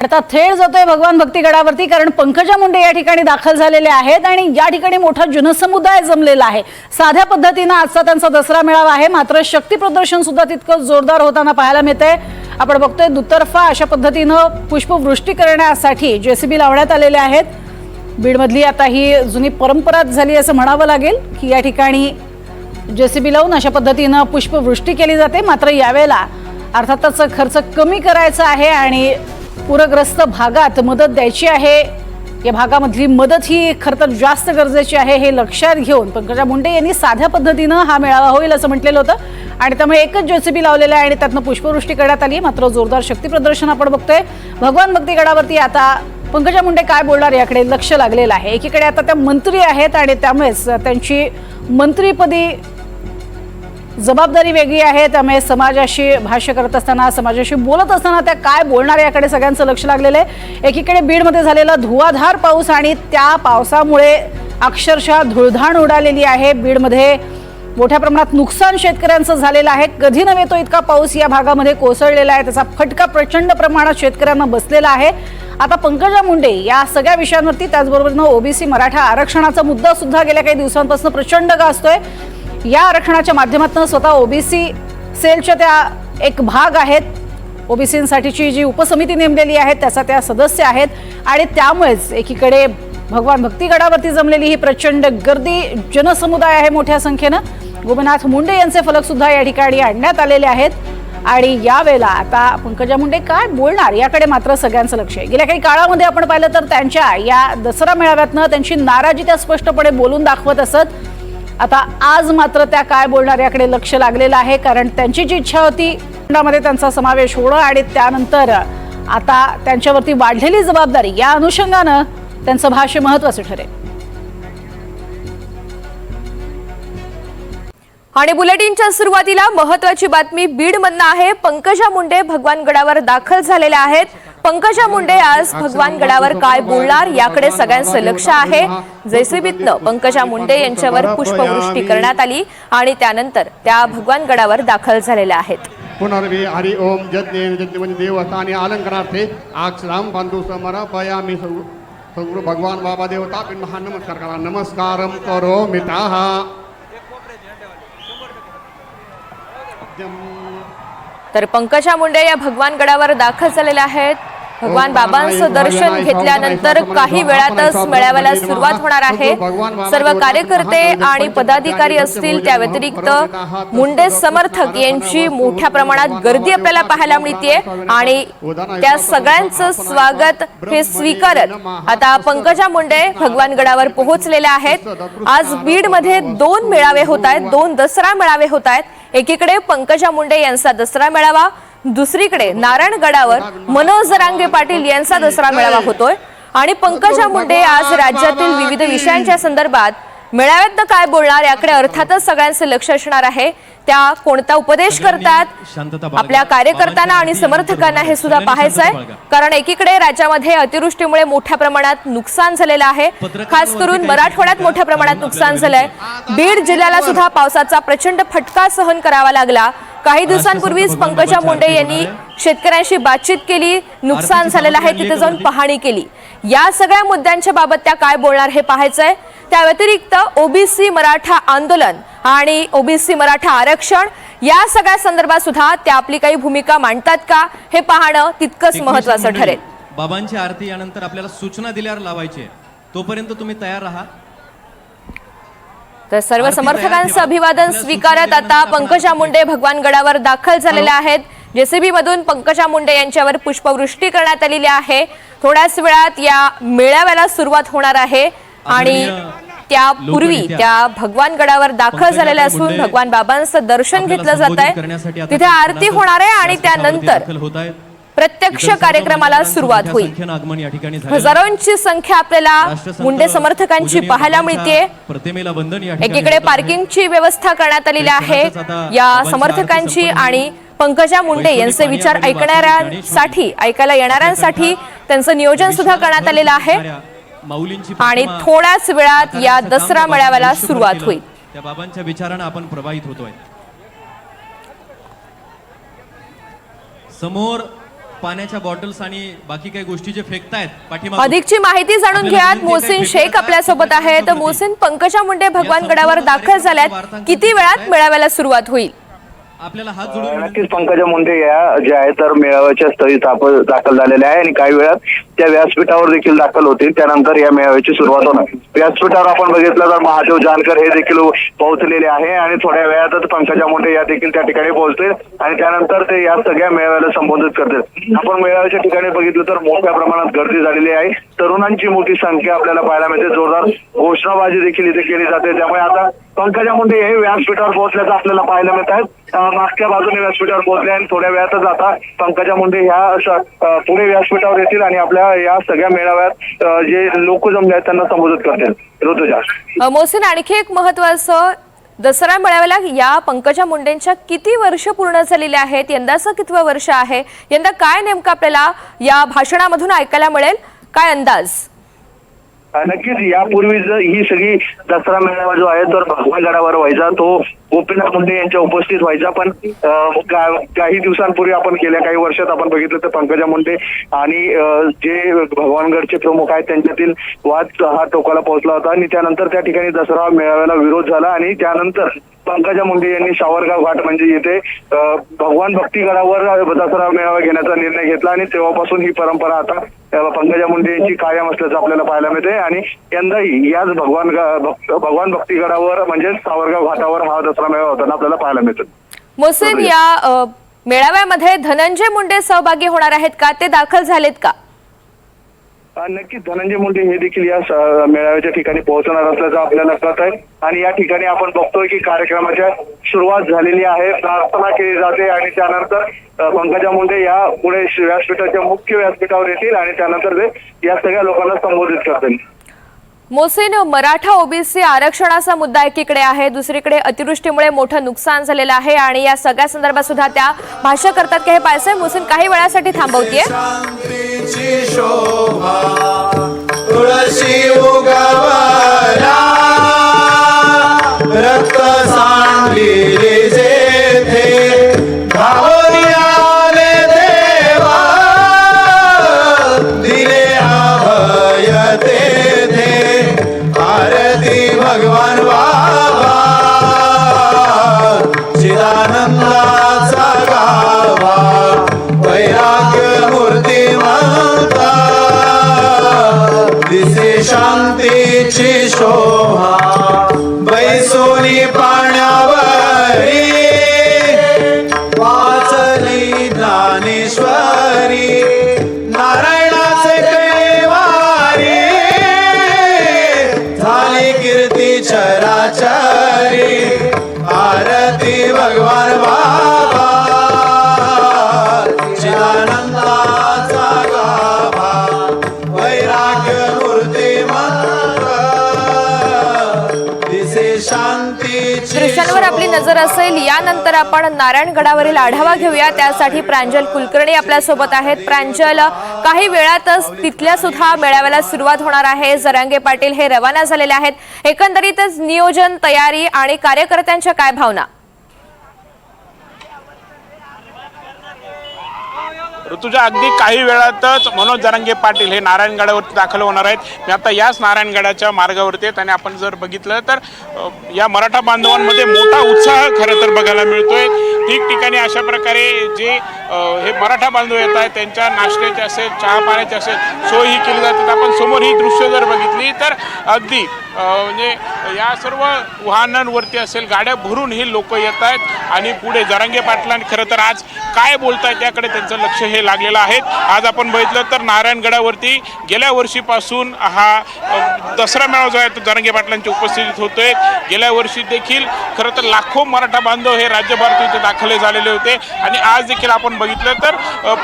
आता थेट जातोय भगवान भक्तीगडावरती कारण पंकजा मुंडे या ठिकाणी दाखल झालेले आहेत आणि या ठिकाणी मोठा जनसमुदाय जमलेला आहे. साध्या पद्धतीनं आजचा त्यांचा दसरा मेळावा आहे. मात्र शक्ती प्रदर्शन सुद्धा तितकं जोरदार होताना पाहायला मिळतंय. आपण बघतोय दुतर्फा अशा पद्धतीनं पुष्पवृष्टी करण्यासाठी जेसीबी लावण्यात आलेले आहेत. बीडमधली आता ही जुनी परंपराच झाली असं म्हणावं लागेल की या ठिकाणी जेसीबी लावून अशा पद्धतीनं पुष्पवृष्टी केली जाते. मात्र यावेळेला अर्थातच खर्च कमी करायचा आहे आणि पूरग्रस्त भागात मदत द्यायची आहे. या भागामधली मदत ही खरं तर जास्त गरजेची आहे हे लक्षात घेऊन पंकजा मुंडे यांनी साध्या पद्धतीनं हा मेळावा होईल असं म्हटलेलं होतं. आणि त्यामुळे एकच जेसीबी लावलेला आहे आणि त्यातनं पुष्पवृष्टी करण्यात आली. मात्र जोरदार शक्तीप्रदर्शन आपण बघतोय. भगवान भक्ती गडावरती आता पंकजा मुंडे काय बोलणार याकडे लक्ष लागलेलं आहे. एकीकडे आता त्या मंत्री आहेत आणि त्यामुळेच त्यांची मंत्रीपदी जबाबदारी वेगळी आहे त्यामुळे समाजाशी भाष्य करत असताना समाजाशी बोलत असताना त्या काय बोलणार याकडे सगळ्यांचं लक्ष लागलेलं आहे. एकीकडे बीडमध्ये झालेला धुवाधार पाऊस आणि त्या पावसामुळे अक्षरशः धुळधाण उडालेली आहे. बीडमध्ये मोठ्या प्रमाणात नुकसान शेतकऱ्यांचं झालेलं आहे. कधी नव्हे तो इतका पाऊस या भागामध्ये कोसळलेला आहे. त्याचा फटका प्रचंड प्रमाणात शेतकऱ्यांना बसलेला आहे. आता पंकजा मुंडे या सगळ्या विषयांवरती त्याचबरोबरनं ओबीसी मराठा आरक्षणाचा मुद्दा सुद्धा गेल्या काही दिवसांपासून प्रचंड गाजतोय. या आरक्षणाच्या माध्यमातून स्वतः ओबीसी सेलच्या त्या एक भाग आहेत. ओबीसींसाठीची जी उपसमिती नेमलेली आहे त्याचा त्या सदस्य आहेत आणि त्यामुळेच एकीकडे भगवान भक्तीगडावरती जमलेली ही प्रचंड गर्दी जनसमुदाय आहे मोठ्या संख्येनं. गोपीनाथ मुंडे यांचे फलक सुद्धा या ठिकाणी आणण्यात आलेले आहेत. आणि यावेळेला आता पंकजा मुंडे काय बोलणार? याकडे मात्र सगळ्यांचं लक्ष आहे. गेल्या काही काळामध्ये आपण पाहिलं तर त्यांच्या या दसरा मेळाव्यातनं त्यांची नाराजी त्या स्पष्टपणे बोलून दाखवत असत. आता आज मात्र त्या काय बोलणार याकडे लक्ष लागलेलं आहे कारण त्यांची जी इच्छा होती मध्ये त्यांचा समावेश होणं आणि त्यानंतर आता त्यांच्यावरती वाढलेली जबाबदारी या अनुषंगानं त्यांचं भाष्य महत्वाचं ठरेल. आणि बुलेटिनच्या सुरुवातीला महत्वाची बातमी बीडमधनं आहे. पंकजा मुंडे भगवान गडावर दाखल झालेल्या आहेत. पंकजा मुंडे आज भगवान गडावर काय बोलणार याकडे सगळ्यांचं लक्ष आहे. जैसेबीतनं पंकजा मुंडे यांच्यावर पुष्पवृष्टी करण्यात आली आणि त्यानंतर त्या भगवान गडावर दाखल झालेल्या आहेत. पुनर्वे हरि ओम यज्ञेन यज्ञवंत देवतानि अलंकरार्थे अक्षराम बंधु समर्पयामि सगुरु भगवान बाबा देवता महान नमस्कार करा. नमस्कारम करो मिताः तर पंकजा मुंडे या भगवान गडावर दाखल झालेल्या आहेत. भगवान बाबांचं दर्शन घेतल्यानंतर काही वेळातच मेळाव्याला सुरुवात होणार आहे सर्व कार्यकर्ते आणि पदाधिकारी असतील त्या व्यतिरिक्त मुंडे समर्थक यांची मोठ्या प्रमाणात गर्दी आपल्याला पाहायला मिळते आणि त्या सगळ्यांचं स्वागत हे स्वीकारत आता पंकजा मुंडे भगवान गडावर पोहोचलेल्या आहेत आज बीडमध्ये दोन मेळावे होत आहेत दोन दसरा मेळावे होत आहेत एकीकडे पंकजा मुंडे यांचा दसरा मेळावा दुसरीकडे नारायणगडावर मनोज जरांगे पाटील यांचा दसरा मेळावा होतोय. आणि पंकजा मुंडे आज राज्यातील विविध विषयांच्या संदर्भात मेळाव्यात काय बोलणार याकडे अर्थातच सगळ्यांचं लक्ष असणार आहे. त्या कोणता उपदेश करतात आपल्या कार्यकर्त्यांना आणि समर्थकांना हे सुद्धा पाहायचं आहे कारण एकीकडे राज्यामध्ये अतिवृष्टीमुळे मोठ्या प्रमाणात नुकसान झालेलं आहे. खास करून मराठवाड्यात मोठ्या प्रमाणात नुकसान झालंय. बीड जिल्ह्याला सुद्धा पावसाचा प्रचंड फटका सहन करावा लागला. काही दिवसांपूर्वीच पंकजा मुंडे यांनी शेतकऱ्यांशी बातचीत केली नुकसान झालेलं आहे तिथे जाऊन पाहणी केली. या सगळ्या मुद्द्यांच्या बाबत त्या काय बोलणार हे पाहायचंय. त्या व्यतिरिक्त ओबीसी मराठा आंदोलन आणि ओबीसी मराठा आरक्षण या सगळ्या संदर्भात सुद्धा त्या आपली काही भूमिका मांडतात का हे पाहणं तितकंच महत्वाचं ठरेल. बाबांची आरती यानंतर आपल्याला सूचना दिल्यावर लावायची. तोपर्यंत तुम्ही तयार राहा. तर सर्व समर्थकांचं. अभिवादन स्वीकारत आता पंकजा मुंडे भगवान गडावर दाखल झालेल्या आहेत. जेसीबी मधून पंकजा मुंडे यांच्यावर पुष्पवृष्टी करण्यात आलेली आहे. थोड्याच वेळात या मेळाव्याला सुरुवात होणार आहे. आणि त्यापूर्वी त्या भगवान गडावर दाखल झालेल्या असून भगवान बाबांचं दर्शन घेतलं जात आहे. तिथे आरती होणार आहे आणि त्यानंतर. प्रत्यक्ष कार्यक्रमाला सुरुवात होईल. हजारोंची संख्या आपल्याला मुंडे समर्थकांची पाहायला मिळते एकीकडे. पार्किंगची व्यवस्था करण्यात आलेली आहे. या समर्थकांची आणि पंकजा मुंडे यांचे विचार ऐकणाऱ्यांसाठी ऐकायला येणाऱ्यांसाठी त्यांचं नियोजन सुद्धा करण्यात आलेलं आहे. आणि थोड्याच वेळात या दसरा मेळाव्याला सुरुवात. होईल. त्या बाबांच्या विचारानं आपण प्रभावित होतोय. समोर पाण्याच्या बॉटल्स आणि बाकी काही गोष्टी जे फेकतायत अधिकची माहिती जाणून घ्या मोहसिन भेटलं शेख आपल्यासोबत आहेत माहिती. मोहसिन पंकजा मुंडे भगवान गडावर दाखल झाल्यात किती वेळात. मेळाव्याला सुरुवात होईल आपल्याला हात जोडून नक्कीच पंकजा मुंडे या ज्या आहेत तर मेळाव्याच्या स्थळी ताप- दाखल झालेल्या आहे आणि काही वेळात त्या व्यासपीठावर देखील दाखल होतील. त्यानंतर या मेळाव्याची सुरुवात होणार. व्यासपीठावर आपण बघितलं तर महादेव जानकर हे देखील पोहोचलेले आहे आणि थोड्या वेळातच पंकजा मुंडे या देखील त्या ठिकाणी पोहोचतील आणि त्यानंतर ते या सगळ्या मेळाव्याला संबोधित करतील. आपण मेळाव्याच्या ठिकाणी बघितलं तर मोठ्या प्रमाणात गर्दी झालेली आहे. तरुणांची मोठी संख्या आपल्याला पाहायला मिळते. जोरदार घोषणाबाजी देखील इथे केली जाते. त्यामुळे आता पंकजा मुंडे हे व्यासपीठावर पोहोचल्याचं आपल्याला पाहायला मिळत आहेत. मागच्या बाजूने व्यासपीठावर पोहोचले आणि थोड्या वेळातच आता पंकजा मुंडे ह्या पुणे व्यासपीठावर येतील आणि आपल्या या सगळ्या मेळाव्यात जे लोक जमले आहेत त्यांना संबोधित करतील. ऋतुजा. अ, मोहसिन आणखी एक महत्वाचं दसरा मेळाव्याला या पंकजा मुंडेंच्या किती वर्ष पूर्ण झालेली आहेत? यंदाचं कितवं वर्ष आहे? यंदा काय नेमकं आपल्याला या भाषणामधून ऐकायला मिळेल? काय अंदाज? नक्कीच यापूर्वी जर ही सगळी दसरा मेळावा जो आहे तर भगवान गडावर व्हायचा तो गोपीनाथ मुंडे यांच्या उपस्थित व्हायचा पण काही दिवसांपूर्वी आपण गेल्या काही वर्षात आपण बघितलं तर पंकजा मुंडे आणि जे भगवानगडचे प्रमुख आहेत त्यांच्यातील वाद हा टोकाला पोहोचला होता आणि त्यानंतर त्या ठिकाणी दसरा मेळाव्याला विरोध झाला आणि त्यानंतर पंकजा मुंडे यांनी सावरगाव घाट म्हणजे येथे भगवान भक्तीगडावर दसरा मेळावा घेण्याचा निर्णय घेतला आणि तेव्हापासून ही परंपरा आता पंकजा मुंडे यांची कायम असल्याचं आपल्याला पाहायला मिळते आणि यंदाही याच भगवान भगवान भक्तीगडावर म्हणजे सावरगाव घाटावर हा दसरा मेळावा होताना आपल्याला पाहायला मिळतो मोहसिन या मेळाव्यामध्ये धनंजय मुंडे सहभागी होणार आहेत का? ते दाखल झालेत का? नक्कीच धनंजय मुंडे हे देखील या मेळाव्याच्या ठिकाणी पोहोचणार असल्याचं आपल्याला कळत आहे. आणि या ठिकाणी आपण बघतोय की कार्यक्रमाच्या सुरुवात झालेली आहे. प्रार्थना केली जाते आणि त्यानंतर पंकजा मुंडे या पुणे व्यासपीठाच्या मुख्य व्यासपीठावर येतील आणि त्यानंतर ते या सगळ्या लोकांना संबोधित करतील. मोसेन मराठा ओबीसी आरक्षणाचा मुद्दा एकीकडे आहे. दुसरीकडे अतिवृष्टीमुळे मोठं नुकसान झालेलं आहे. आणि या सगळ्या संदर्भात सुद्धा त्या भाष्य करतात की हे पायसे मोसेन काही वेळासाठी थांबवतीये. शांतीची शोभा तुळशी उगवला. रक्त सांडलेले शांतीची शोभा. असेल यानंतर आपण नारायणगडावरील आढावा घेऊया. त्यासाठी प्रांजल कुलकर्णी आपल्यासोबत आहेत. प्रांजल काही वेळातच तिथल्या सुद्धा मेळाव्याला सुरुवात होणार आहे. जरांगे पाटील हे रवाना झालेले आहेत. एकंदरीतच नियोजन तयारी आणि कार्यकर्त्यांच्या काय भावना? ऋतुजा अगदी काही वेळातच मनोज जरांगे पाटील हे नारायणगडावरती दाखल होणार आहेत. मी आता याच नारायणगडाच्या मार्गावरती आहेत आणि आपण जर बघितलं तर या मराठा बांधवांमध्ये मोठा उत्साह खरं तर बघायला मिळतोय. ठिकठिकाणी अशा प्रकारे जे हे मराठा बांधव येत आहेत त्यांच्या नाश्त्याचे असेल चहा पाण्याची असेल सोय ही केली जाते. आपण समोर ही दृश्य जर बघितली तर अगदी म्हणजे या सर्व वाहनांवरती असेल गाड्या भरून ही लोक येत आहेत. आणि पुढे जरांगे पाटलांनी खरं तर आज काय बोलत आहेत त्याकडे त्यांचं लक्ष हे लागलेला आहे. आज आपण बघितलं तर नारायणगडावरती गेल्या वर्षीपासून हा दसरा मेळावा जो आहे तो जरांगे पाटलांच्या उपस्थितीत होतोय. गेल्या वर्षी देखील खरं तर लाखो मराठा बांधव हे राज्यभरात इथे दाखले झालेले होते. आणि आज देखील आपण बघितलं तर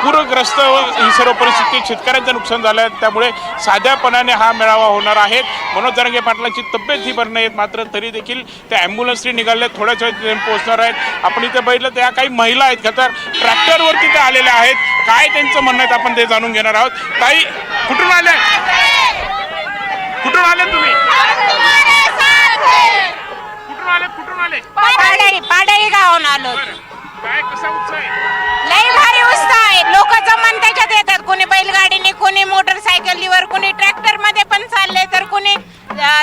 पूरग्रस्त ही सर्व परिस्थिती शेतकऱ्यांचं नुकसान झालं आहे त्यामुळे साध्यापणाने हा मेळावा होणार आहे. मनोज जरांगे पाटलांची तब्येत ही बरं नाहीत मात्र तरी देखील त्या ॲम्ब्युलन्सनी निघाले थोड्याच वेळ पोहोचणार आहेत. आपण इथे बघितलं त्या काही महिला आहेत. का तर ट्रॅक्टरवरती त्या आलेल्या आहेत. काय त्यांचं म्हणणं आहे आपण ते जाणून घेणार आहोत. ताई कुठून आले? कुठून आले तुम्ही? कुठून आले? कुठून आले? पाडाई पाडाई गावून आलो. काय कसा उत्साह आहे? लई भारी उत्साह आहे. लोक जमन त्याच्यात येतात. कोणी बैलगाडीने कोणी मोटरसायकलीवर कोणी ट्रॅक्टरमध्ये पण चालले तर कोणी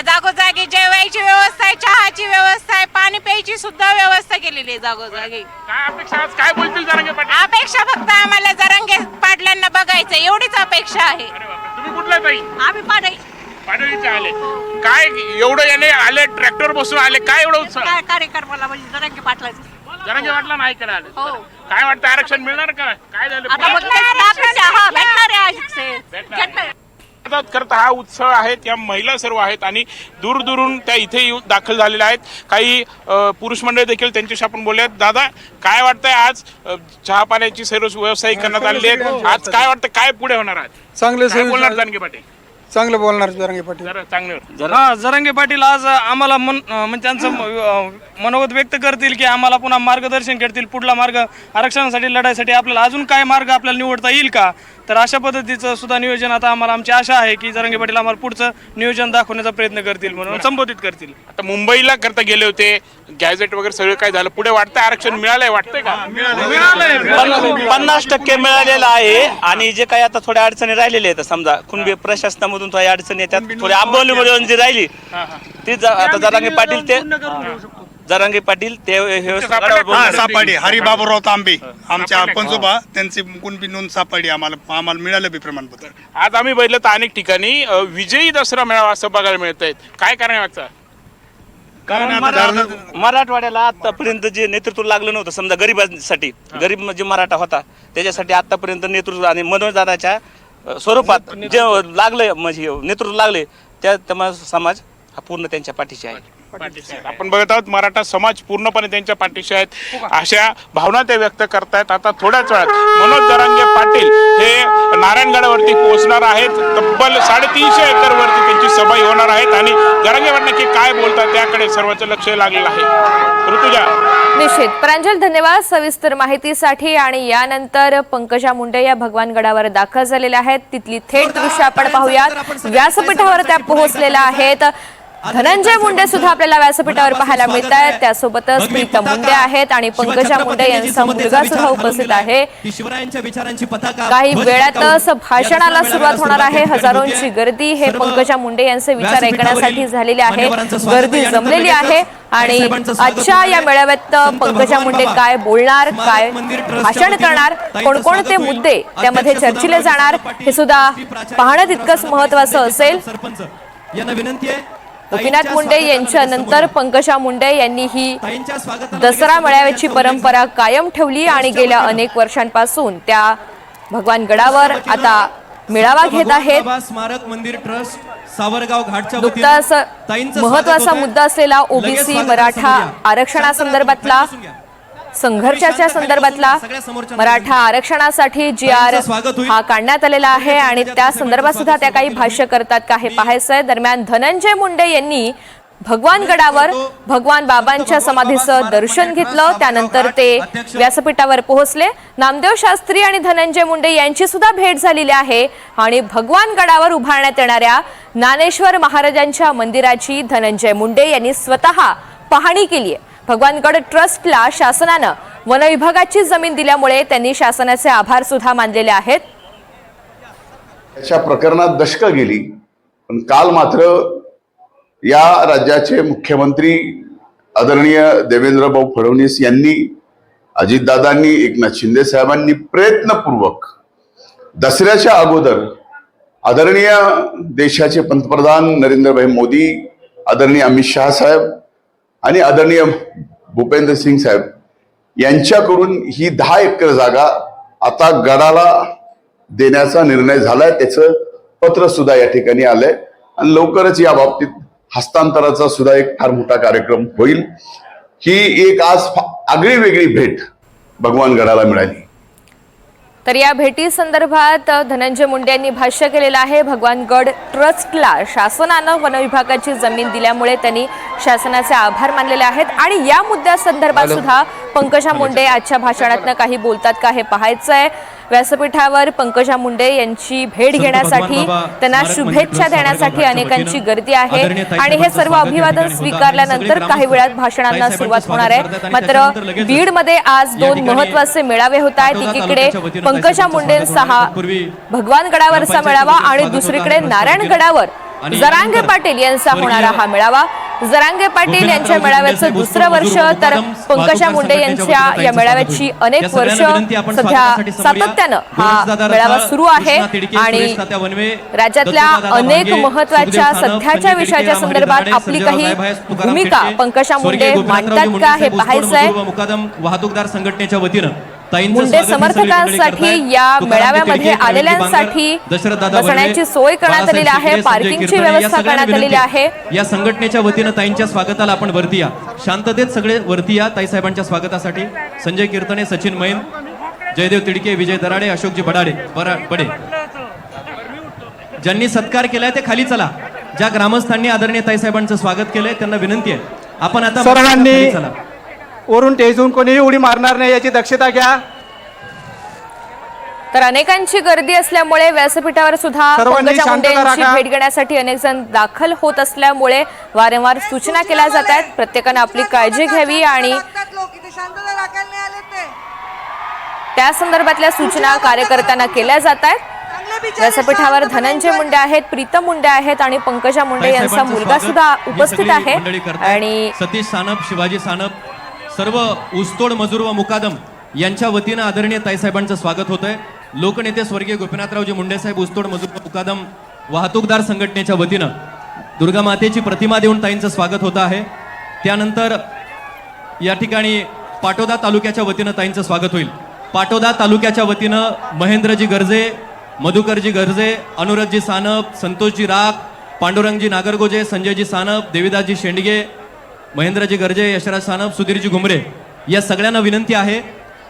जागोजागी जेवायची व्यवस्था आहे चहाची व्यवस्था आहे पाणी प्यायची सुद्धा व्यवस्था केलेली आहे जागोजागी. काय अपेक्षा आज? काय बोलतील जरांगे पाटील? अपेक्षा फक्त आम्हाला जरांगे पाटलांना बघायचं एवढीच अपेक्षा आहे. अरे बापरे. तुम्ही कुठला ताई? आम्ही पाडाई पाडळीचे आले. काय एवढं याने आले ट्रॅक्टर बसून आले काय एवढं उत्साह? कार्यक्रमाला म्हणजे जरांगे पाटलाचं. जरांगे वाटला नाही करा आले? हो. काय वाटतं आरक्षण मिळणार का? काय झालं? भेटणार? मदत करता हा उत्सव आहे त्या महिला सर्व आहेत आणि दूर दूरून त्या इथे येऊन दाखल झालेल्या आहेत. काही अ, पुरुष मंडळ देखील त्यांच्याशी आपण बोलूयात दादा काय वाटतंय आज अ, चहा पाण्याची सर्व व्यवसाय करण्यात आलेली आहेत? आज काय वाटतं काय पुढे होणार आज? चांगले काय बोलणार जानगे पाटील? चांगलं बोलणार जरांगे पाटील. जरा चांगलं. हा जरांगे पाटील आज आम्हाला मन म्हणजे त्यांचं अं, मनोगत व्यक्त करतील की आम्हाला पुन्हा मार्गदर्शन करतील पुढला मार्ग आरक्षणासाठी लढायसाठी आपल्याला अजून काय मार्ग आपल्याला निवडता येईल का? तर अशा पद्धतीचं सुद्धा नियोजन आता आम्हाला आमची आशा आहे की जरांगे पाटील आम्हाला पुढचं नियोजन दाखवण्याचा प्रयत्न करतील म्हणून संबोधित करतील. आता मुंबईला करता गेले होते गॅझेट वगैरे सगळं काय झालं? पुढे वाटतंय आरक्षण मिळालंय वाटतंय का? मिळालंय. पन्नास टक्के मिळालेलं आहे आणि जे काही आता थोड्या अडचणी राहिलेल्या आहेत समजा कुणबी प्रशासनामधून थोड्या अडचणी येतात थोडी आंबवलीमध्ये जी राहिली ती आता जरांगे पाटील ते जरांगे पाटील ते हे. सापडी हरिबाबूराव तांबे आमच्या पंजोबा त्यांची कुणबी नोंद सापडी आम्हाला आम्हाला मिळालं बी प्रमाणपत्र. आज आम्ही बघितलं तर अनेक ठिकाणी अ, विजयी दसरा मेळावा असं बघायला मिळत आहेत काय कारण आहे मागचा? कारण आता धरणं- मराठवाड्याला आतापर्यंत जे नेतृत्व लागलं नव्हतं समजा गरिबांसाठी गरीब म्हणजे मराठा होता त्याच्यासाठी आतापर्यंत नेतृत्व आणि मनोजदादाच्या अ, स्वरूपात जे लागले म्हणजे नेतृत्व लागले त्या तमा- समाज हा पूर्ण त्यांच्या पाठीशी आहे. आपण बघत आहोत मराठा समाज पूर्णपणे त्यांच्या पाठीशी आहेत. अशा भावना ते व्यक्त करतायत. आता थोड्याच वेळात मनोज जरांगे पाटील हे नारायणगडावरती पोहोचणार आहेत. तब्बल साडेतीनशे एकर वरती त्यांची सभा होणार आहेत. आणि पाटील नक्की काय बोलतात त्याकडे सर्वांचं लक्ष लागलेलं आहे. ऋतुजा. निश्चित. प्रांजल धन्यवाद सविस्तर माहितीसाठी. आणि यानंतर पंकजा मुंडे या भगवानगडावर दाखल झालेल्या आहेत. तिथली थेट दृश्य आपण पाहूयात. व्यासपीठावर त्या पोहोचलेल्या आहेत. धनंजय मुंडे सुद्धा आपल्याला व्यासपीठावर पाहायला मिळत आहेत त्यासोबतच प्रीतम मुंडे आहेत आणि पंकजा मुंडे यांचा मुलगा सुद्धा उपस्थित आहे. शिवरायांच्या विचारांची पताका काही वेळातच भाषणाला सुरुवात होणार आहे. हजारोंची गर्दी हे पंकजा मुंडे यांचे विचार ऐकण्यासाठी झालेले आहे. गर्दी जमलेली आहे आणि आजच्या या मेळाव्यात पंकजा मुंडे काय बोलणार काय भाषण करणार कोणकोणते मुद्दे त्यामध्ये चर्चिले जाणार हे सुद्धा पाहणं तितकंच महत्वाचं असेल. यांना विनंती आहे. गोपीनाथ मुंडे यांच्या नंतर पंकजा मुंडे यांनी ही दसरा मेळाव्याची परंपरा कायम ठेवली आणि गेल्या अनेक वर्षांपासून त्या भगवान गडावर आता मेळावा घेत आहेत स्मारक मंदिर ट्रस्ट सावरगाव घाटच्या नुकताच महत्त्वाचा. मुद्दा असलेला ओबीसी मराठा. आरक्षणासंदर्भातला. संघर्षाच्या संदर्भातला मराठा आरक्षणासाठी जी आर. हा काढण्यात आलेला आहे आणि त्या संदर्भात सुद्धा त्या काही भाष्य करतात का हे पाहायचंय दरम्यान धनंजय मुंडे यांनी भगवान गडावर भगवान बाबांच्या समाधीचं दर्शन घेतलं. त्यानंतर ते व्यासपीठावर पोहोचले. नामदेव शास्त्री आणि धनंजय मुंडे यांची सुद्धा भेट झालेली आहे आणि भगवान गडावर उभारण्यात येणाऱ्या ज्ञानेश्वर महाराजांच्या मंदिराची धनंजय मुंडे यांनी स्वतः पाहणी केली आहे. भगवानगड ट्रस्टला शासनानं वनविभागाची जमीन दिल्यामुळे त्यांनी शासनाचे आभार सुद्धा मानलेले आहेत. त्याच्या प्रकरणात दशकं गेली पण काल मात्र या राज्याचे मुख्यमंत्री आदरणीय देवेंद्र भाऊ फडणवीस यांनी अजितदादांनी एकनाथ शिंदे साहेबांनी प्रयत्नपूर्वक दसऱ्याच्या अगोदर आदरणीय देशाचे पंतप्रधान नरेंद्रभाई मोदी आदरणीय अमित शहा साहेब आणि आदरणीय भूपेंद्र सिंग साहेब यांच्याकडून ही दहा एकर जागा आता गडाला देण्याचा निर्णय झालाय त्याचं पत्र सुद्धा या ठिकाणी आलंय. आणि लवकरच या बाबतीत हस्तांतराचा सुद्धा एक फार मोठा कार्यक्रम होईल. ही एक आज फा- आगळी वेगळी भेट भगवान गडाला मिळाली. तर या भेटी संदर्भात धनंजय मुंडे यांनी भाष्य केलेलं आहे. भगवानगड ट्रस्टला शासनानं वनविभागाची जमीन दिल्यामुळे त्यांनी शासनाचे आभार मानलेले आहेत. आणि या मुद्द्यासंदर्भात सुद्धा पंकजा मुंडे आजच्या भाषणातनं काही बोलतात का हे पाहायचंय. व्यासपीठावर पंकजा मुंडे यांची भेट घेण्यासाठी भगवान त्यांना स्मारक शुभेच्छा देण्यासाठी अनेकांची गर्दी आहे आणि हे सर्व अभिवादन. स्वीकारल्यानंतर काही वेळात भाषणांना सुरुवात होणार आहे मात्र बीडमध्ये आज दोन महत्त्वाचे मेळावे होत आहेत एकीकडे पंकजा मुंडेंचा हा भगवानगडावरचा ग्रामपंचायतीच्या मेळावा आणि दुसरीकडे होतं. नारायणगडावर आणि जरांगे पाटील यांचा होणारा हा मेळावा जरांगे पाटील यांच्या मेळाव्याचं दुसरं वर्ष तर पंकजा मुंडे यांच्या या मेळाव्याची. अनेक वर्ष सध्या. सातत्यानं हा मेळावा सुरू आहे आणि राज्यातल्या अनेक महत्त्वाच्या सध्याच्या विषयाच्या संदर्भात आपली काही भूमिका पंकजा मुंडे मांडतात मुंडे का हे व मुकादम वाहतूकदार संघटनेच्या वतीनं मुंडे समर्थकांसाठी. या मेळाव्यामध्ये आलेल्यांसाठी बसण्याची सोय करण्यात आलेली आहे पार्किंगची व्यवस्था करण्यात आलेली आहे. या संघटनेच्या वतीनं ताईंच्या स्वागताला आपण वरती या. शांततेत सगळे वरती या ताई साहेबांच्या स्वागतासाठी. संजय कीर्तने सचिन मैन जयदेव तिडके विजय दराडे अशोकजी बडाडे बरा बडे. ज्यांनी सत्कार केलाय ते खाली चला. ज्या ग्रामस्थांनी आदरणीय ताई साहेबांचं स्वागत केलंय त्यांना विनंती आहे. आपण आता सर्वांनी वरून टेजून कोणीही उडी मारणार नाही याची दक्षता घ्या. तर अनेकांची गर्दी असल्यामुळे व्यासपीठावर सुद्धा पंकजा मुंडे यांची. भेट घेण्यासाठी अनेक जण दाखल होत असल्यामुळे वारंवार सूचना केल्या जात आहेत. प्रत्येकानं आपली काळजी घ्यावी आणि त्या संदर्भातल्या सूचना कार्यकर्त्यांना केल्या जात आहेत. व्यासपीठावर धनंजय मुंडे आहेत प्रीतम मुंडे आहेत आणि पंकजा मुंडे यांचा मुलगा सुद्धा उपस्थित आहे. आणि सतीश सानप शिवाजी सानप सर्व ऊसतोड मजूर व मुकादम यांच्या वतीनं आदरणीय ताईसाहेबांचं स्वागत होत आहे लोकनेते स्वर्गीय गोपीनाथरावजी मुंडेसाहेब ऊसतोड मजूर व मुकादम वाहतूकदार संघटनेच्या वतीनं दुर्गा मातेची प्रतिमा देऊन ताईंचं स्वागत होत आहे. त्यानंतर या ठिकाणी पाटोदा तालुक्याच्या वतीनं ताईंचं स्वागत होईल. पाटोदा तालुक्याच्या वतीनं महेंद्रजी गर्जे मधुकरजी गर्जे अनुरागजी सानप संतोषजी राख पांडुरंगजी नागरगोजे संजयजी सानप देविदासजी शेंडगे महेंद्रजी गर्जे यशराज सानप सुधीरजी घुमरे या सगळ्यांना विनंती आहे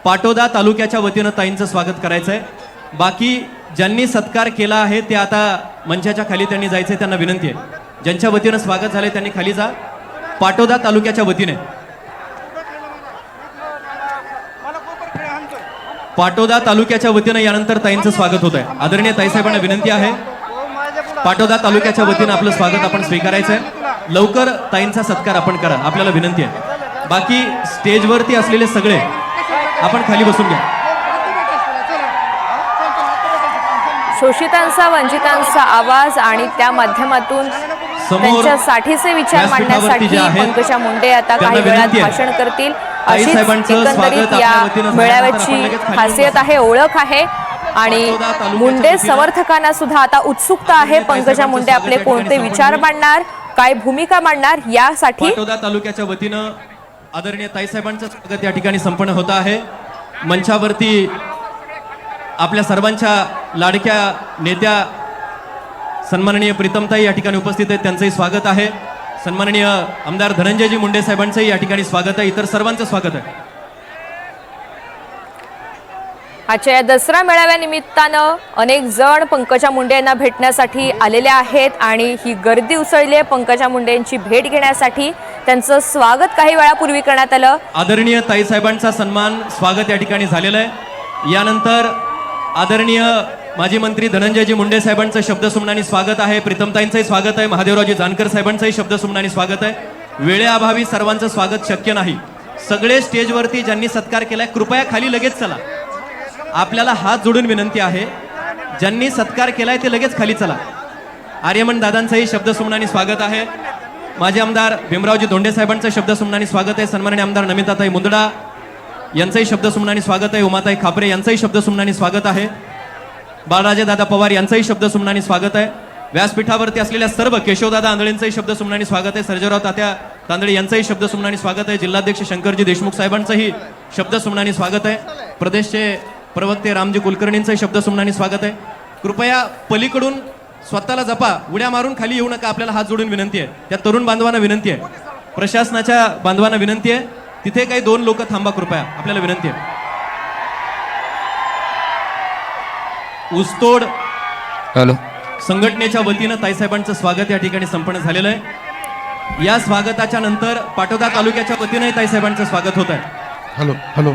पाटोदा तालुक्याच्या वतीनं ताईंचं स्वागत करायचं आहे बाकी ज्यांनी सत्कार केला आहे ते आता मंचाच्या खाली त्यांनी जायचं आहे त्यांना विनंती आहे. ज्यांच्या वतीनं स्वागत झालंय त्यांनी खाली जा. पाटोदा तालुक्याच्या वतीने. पाटोदा तालुक्याच्या वतीनं यानंतर ताईंचं स्वागत होत आहे आदरणीय ताईसाहेबांना विनंती आहे. पाटोदा तालुक्याच्या वतीनं आपलं स्वागत आपण स्वीकारायचं आहे लवकर ताईंचा सत्कार आपण करा. आपल्याला विनंती आहे. बाकी स्टेजवरती असलेले सगळे आपण खाली बसून घ्या. शोषितांचा वंचितांचा आवाज आणि त्या माध्यमातून त्यांच्यासाठीचे विचार मांडण्यासाठी पंकजा मुंडे आता काही वेळात. भाषण करतील. अशीच स्वागत एकंदरीत या मेळाव्याची खासियत. आहे ओळख आहे. आणि मुंडे समर्थकांना सुद्धा आता उत्सुकता आहे. पंकजा मुंडे आपले कोणते विचार मांडणार काय भूमिका मांडणार यासाठी तालुक्याच्या वतीनं आदरणीय ताईसाहेबांचं स्वागत या ठिकाणी संपन्न होत आहे. मंचावरती आपल्या सर्वांच्या लाडक्या नेत्या सन्माननीय प्रीतमताई या ठिकाणी उपस्थित आहेत त्यांचंही स्वागत आहे. सन्माननीय आमदार धनंजयजी मुंडे साहेबांचंही या ठिकाणी स्वागत आहे. इतर सर्वांचं स्वागत आहे. आजच्या या दसरा मेळाव्यानिमित्तानं अनेक जण पंकजा मुंडे यांना भेटण्यासाठी आलेले आहेत आणि ही गर्दी उसळली आहे. पंकजा मुंडे यांची भेट घेण्यासाठी त्यांचं स्वागत काही वेळापूर्वी करण्यात आलं. आदरणीय ताईसाहेबांचा सन्मान स्वागत या ठिकाणी झालेलं आहे. यानंतर आदरणीय माजी मंत्री धनंजयजी मुंडे साहेबांचं शब्दसुमनानी स्वागत आहे. प्रीतमताईंचंही स्वागत आहे. महादेवरावजी जानकर साहेबांचंही शब्दसुमनानी स्वागत आहे. वेळेअभावी सर्वांचं स्वागत शक्य नाही. सगळे स्टेजवरती ज्यांनी सत्कार केलाय कृपया खाली लगेच चला. आपल्याला हात जोडून विनंती आहे. ज्यांनी सत्कार केलाय ते लगेच खाली चला. आर्यमन दादांचंही शब्दसुमनानी स्वागत आहे. माजी आमदार भीमरावजी धोंडे साहेबांचं शब्दसुमनानी स्वागत आहे. सन्माननीय आमदार नमिताताई मुंदडा यांचंही शब्दसुमनानी स्वागत आहे. उमाताई खापरे यांचंही शब्दसुमनानी स्वागत आहे. बाळराजे दादा पवार यांचंही शब्दसुमनानी स्वागत आहे. व्यासपीठावरती असलेल्या सर्व केशवदादा आंधळेंचंही शब्दसुमनानी स्वागत आहे. सर्जराव तात्या तांदळे यांचंही शब्दसुमनानी स्वागत आहे. जिल्हाध्यक्ष शंकरजी देशमुख साहेबांचंही शब्दसुमनानी स्वागत आहे. प्रदेशचे प्रवक्ते रामजी कुलकर्णींचंही शब्दसुमनानी स्वागत आहे. कृपया पलीकडून स्वतःला जपा. उड्या मारून खाली येऊ नका. आपल्याला हात जोडून विनंती आहे. त्या तरुण बांधवांना विनंती आहे. प्रशासनाच्या बांधवांना विनंती आहे. तिथे काही दोन लोक थांबा कृपया. आपल्याला विनंती आहे. ऊसतोड हॅलो. संघटनेच्या वतीनं ताईसाहेबांचं स्वागत या ठिकाणी संपन्न झालेलं आहे. या स्वागताच्या नंतर पाटोदा तालुक्याच्या वतीनंही ताईसाहेबांचं स्वागत होत आहे. हॅलो. हॅलो.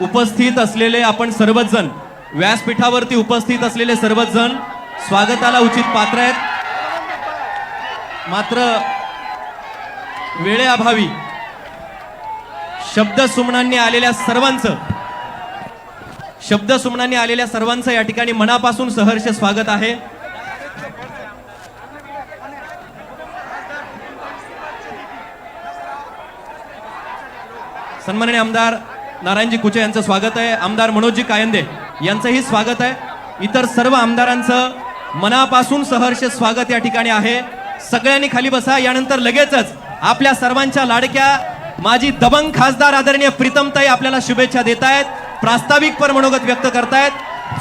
उपस्थित असलेले आपण सर्वच जण व्यासपीठावरती उपस्थित असलेले सर्वच जण स्वागताला उचित पात्र आहेत. मात्र वेळेअभावी शब्द सुमनांनी आलेल्या सर्वांचं शब्द सुमनांनी आलेल्या सर्वांचं या ठिकाणी मनापासून सहर्ष स्वागत आहे. सन्माननीय आमदार नारायणजी कुचे यांचं स्वागत आहे. आमदार मनोजी कायंदे यांचंही स्वागत आहे. इतर सर्व आमदारांचं मनापासून सहर्ष स्वागत या ठिकाणी आहे. सगळ्यांनी खाली बसा. यानंतर लगेचच आपल्या सर्वांच्या लाडक्या माजी दबंग खासदार आदरणीय प्रीतमताई आपल्याला शुभेच्छा देत आहेत प्रास्ताविक पर मनोगत व्यक्त करतायत.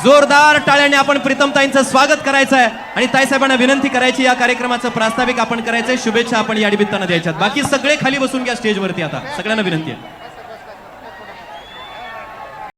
जोरदार टाळ्याने आपण प्रीतमताईंचं स्वागत करायचं आहे आणि ताईसाहेबांना विनंती करायची या कार्यक्रमाचं प्रास्ताविक आपण करायचंय. शुभेच्छा आपण या निमित्तानं द्यायच्यात. बाकी सगळे खाली बसून घ्या स्टेजवरती आता. सगळ्यांना विनंती आहे.